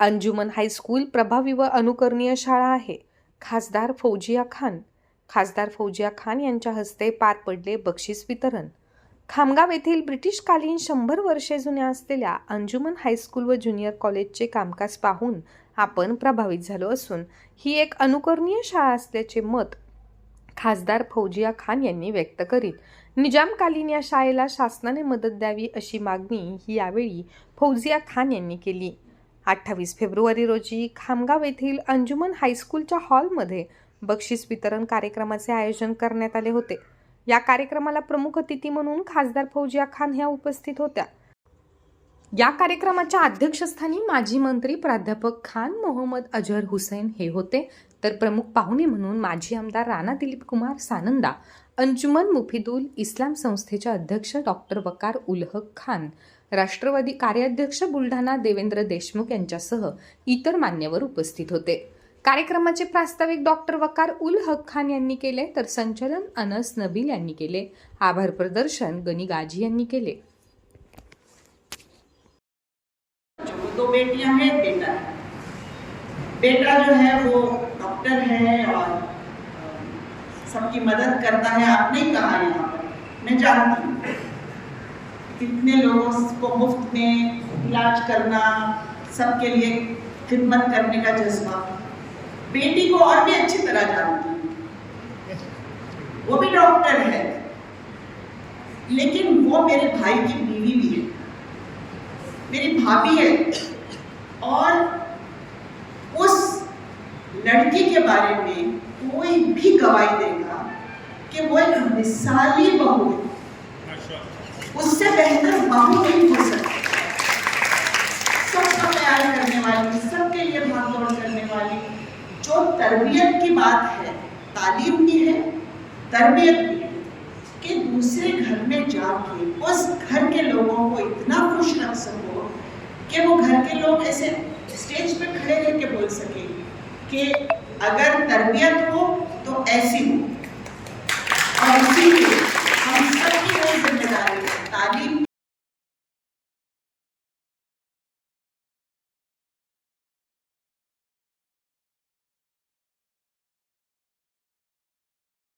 अंजुमन high school प्रभावी व अनुकरणीय शाळा आहे. खासदार फौजिया खान. खासदार फौजिया खान यांच्या हस्ते पार पडले बक्षीस वितरण. खामगाव येथील ब्रिटिशकालीन शंभर वर्षे जुन्या असलेल्या अंजुमन हायस्कूल व ज्युनियर कॉलेजचे कामकाज पाहून आपण प्रभावित झालो असून ही एक अनुकरणीय शाळा असल्याचे मत खासदार फौजिया खान यांनी व्यक्त करीत निजामकालीन या शाळेला शासनाने मदत द्यावी अशी मागणी ही यावेळी फौजिया खान यांनी केली. अठ्ठावीस फेब्रुवारी रोजी खामगाव येथील अंजुमन हायस्कूलच्या हॉलमध्ये बक्षीस वितरण कार्यक्रमाचे आयोजन करण्यात आले होते. या कार्यक्रमाला प्रमुख अतिथी म्हणून खासदार फौजिया खान ह्या उपस्थित होत्या. या कार्यक्रमाच्या अध्यक्षस्थानी माजी मंत्री प्राध्यापक खान मोहम्मद अजहर हुसैन हे होते. तर प्रमुख पाहुणे म्हणून माजी आमदार राणा दिलीप कुमार सानंदा अंजुमन मुफिदुल इस्लाम संस्थेचे अध्यक्ष डॉक्टर वकार उलहक खान राष्ट्रवादी कार्याध्यक्ष बुलढाणा देवेंद्र देशमुख यांच्यासह इतर मान्यवर उपस्थित होते. कार्यक्रमाचे प्रास्ताविक डॉक्टर वकार उल हक खान यांनी केले तर संचलन अनस नबील यांनी केले आभार प्रदर्शन गनी गाजी यांनी केले. दो बेटियां हैं बेटा। बेटा जो है वो डॉक्टर है और सबकी मदद करता है। आपने ही कहा यहाँ पर। मैं जानती हूँ। कितने लोगों को मुफ़्त में इलाज करना, सबके लिए खिदमत करने का जज्बा। बेटी को और भी अच्छी तरह जानती हूँ। वो भी डॉक्टर है। लेकिन वो मेरे भाई की बीवी भी है। मेरी भाभी है। और लड़की के बारे में कोई भी गवाही देगा कि वो एक मिसाली बहू है। उससे बेहतर बहू नहीं हो सकती। सबका प्यार करने वाली सबके लिए भाग दौड़ करने वाली जो तरबियत की बात है तालीम की है तरबियत की है कि दूसरे घर में जाके उस घर के लोगों को इतना खुश रख सको कि वो घर के लोग ऐसे स्टेज पे खड़े रह के बोल सके। कि अगर तरबियत हो तो ऐसी हो।